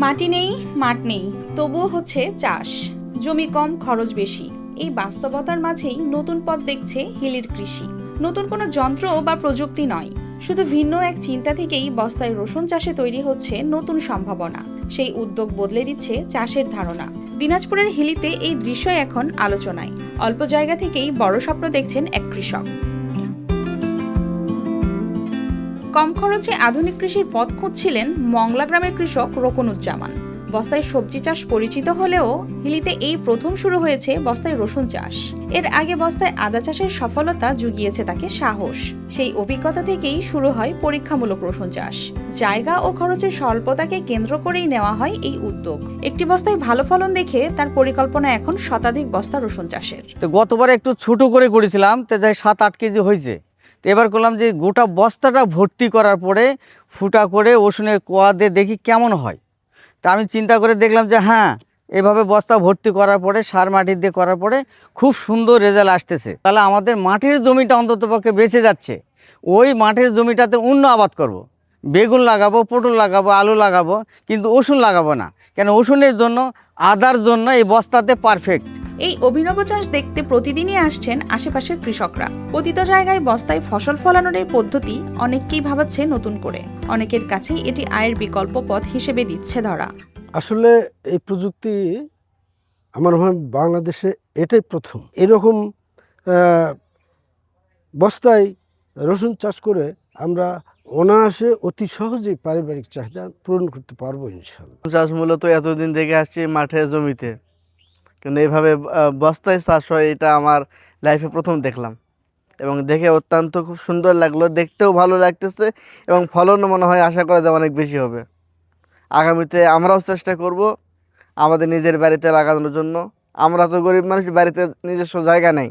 মাটি নেই, মাঠ নেই, তবুও হচ্ছে চাষ। জমি কম, খরচ বেশি। এই বাস্তবতার মাঝেই নতুন পথ দেখছে হিলির কৃষি। নতুন কোনো যন্ত্র বা প্রযুক্তি নয়। শুধু ভিন্ন এক চিন্তা থেকেই বস্তায় রসুন চাষে তৈরি হচ্ছে নতুন সম্ভাবনা। সেই উদ্যোগ বদলে দিচ্ছে চাষের ধারণা। দিনাজপুরের হিলিতে এই দৃশ্য এখন আলোচনায়। অল্প জায়গা থেকেই বড় স্বপ্ন দেখছেন এক কৃষক। কম খরচে আধুনিক কৃষির পথ খুঁজছিলেন মংলা গ্রামের কৃষক রোকনুজ্জামান। বস্তায় সবজি চাষ পরিচিত হলেও হিলিতে এই প্রথম শুরু হয়েছে বস্তায় রসুন চাষ। এর আগে বস্তায় আদা চাষের সফলতা জুগিয়েছে তাকে সাহস। সেই অভিজ্ঞতা থেকেই শুরু হয় পরীক্ষামূলক রসুন চাষ। জায়গা ও খরচের স্বল্পতাকে কেন্দ্র করেই নেওয়া হয় এই উদ্যোগ। একটি বস্তায় ভালো ফলন দেখে তার পরিকল্পনা এখন শতাধিক বস্তা রসুন চাষের। তো গতবার একটু ছোট করে করেছিলাম, তো সাত আট কেজি হয়েছে। তো এবার করলাম যে গোটা বস্তাটা ভর্তি করার পরে ফুটা করে ওষুনের কোয়া দিয়ে দেখি কেমন হয়। তা আমি চিন্তা করে দেখলাম যে হ্যাঁ এভাবে বস্তা ভর্তি করার পরে, সার মাটি দিয়ে করার পরে খুব সুন্দর রেজাল্ট আসতেছে। তাহলে আমাদের মাটির জমিটা অন্ততপক্ষে বেঁচে যাচ্ছে। ওই মাটির জমিটাতে অন্য আবাদ করব। বেগুন লাগাবো, পটল লাগাবো, আলু লাগাবো, কিন্তু ওষুন লাগাবো না। কেন ওষুনের জন্য, আদার জন্য এই বস্তাতে পারফেক্ট এই অভিনব চাষ দেখতে প্রতিদিনই আসছেন আশেপাশের কৃষকরা। পতিত জায়গায় বস্তায় ফসল ফলানোর এই পদ্ধতি অনেককেই ভাবাচ্ছে নতুন করে। অনেকের কাছেই এটি আয়ের বিকল্প পথ হিসেবে দিচ্ছে ধরা। আসলে এই প্রযুক্তি আমার মনে হয় বাংলাদেশে এটাই প্রথম। এরকম বস্তায় রসুন চাষ করে আমরা অনায়াসে অতি সহজেই পারিবারিক চাহিদা পূরণ করতে পারব ইনশাল্লাহ চাষ মূলত এতদিন দেখে আসছি মাঠে জমিতে। কিন্তু এইভাবে বস্তায় চাষ হয়, এটা আমার লাইফে প্রথম দেখলাম। এবং দেখে অত্যন্ত খুব সুন্দর লাগল, দেখতেও ভালো লাগতেছে এবং ফলনও মনে হয় আশা করা যায় অনেক বেশি হবে। আগামীতে আমরাও চেষ্টা করব আমাদের নিজের বাড়িতে লাগানোর জন্য। আমরা তো গরিব মানুষ, বাড়িতে নিজস্ব জায়গা নেই।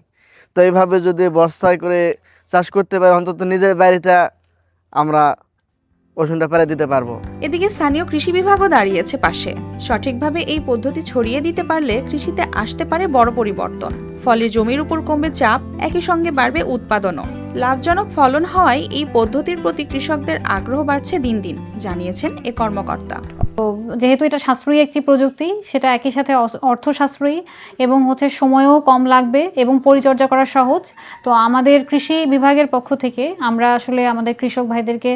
তো এইভাবে যদি বর্ষায় করে চাষ করতে পারি, অন্তত নিজের বাড়িতে আমরা ওষুধটা পারে দিতে পারব। এদিকে স্থানীয় কৃষি বিভাগও দাঁড়িয়েছে পাশে। সঠিকভাবে এই পদ্ধতি ছড়িয়ে দিতে পারলে কৃষিতে আসতে পারে বড় পরিবর্তন। ফলে জমির উপর কমবে চাপ, একই সঙ্গে বাড়বে উৎপাদনও। লাভজনক ফলন হওয়ায় এই পদ্ধতির প্রতি কৃষকদের আগ্রহ বাড়ছে দিন দিন, জানিয়েছেন এ কর্মকর্তা। যেহেতু এটা সাশ্রয়ী একটি প্রযুক্তি, সেটা একই সাথে অর্থ সাশ্রয়ী এবং হচ্ছে সময়ও কম লাগবে এবং পরিচর্যা করা সহজ। তো আমাদের কৃষি বিভাগের পক্ষ থেকে আমরা আসলে আমাদের কৃষক ভাইদেরকে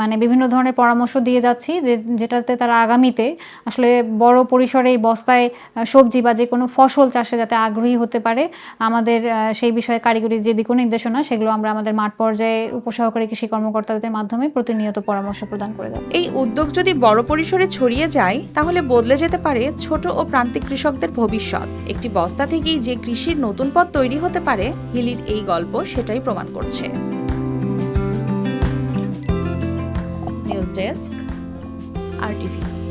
মানে বিভিন্ন ধরনের পরামর্শ দিয়ে যাচ্ছি যে, যেটাতে তারা আগামীতে আসলে বড় পরিসরে এই বস্তায় সবজি বা যে কোনো ফসল চাষে যাতে আগ্রহী হতে পারে, আমাদের সেই বিষয়ে কারিগরি যে দিক নির্দেশনা, সেগুলো আমরা আমাদের মাঠ পর্যায়ে উপসহকারী কৃষি কর্মকর্তাদের মাধ্যমে প্রতিনিয়ত পরামর্শ প্রদান করে যাব এই উদ্যোগ যদি বড় পরিসরে ছড়িয়ে যায়, তাহলে বদলে যেতে পারে ছোট ও প্রান্তিক কৃষকদের ভবিষ্যৎ। একটি বস্তা থেকেই যে কৃষির নতুন পথ তৈরি হতে পারে, হিলির এই গল্প সেটাই প্রমাণ করছে। News desk, R TV.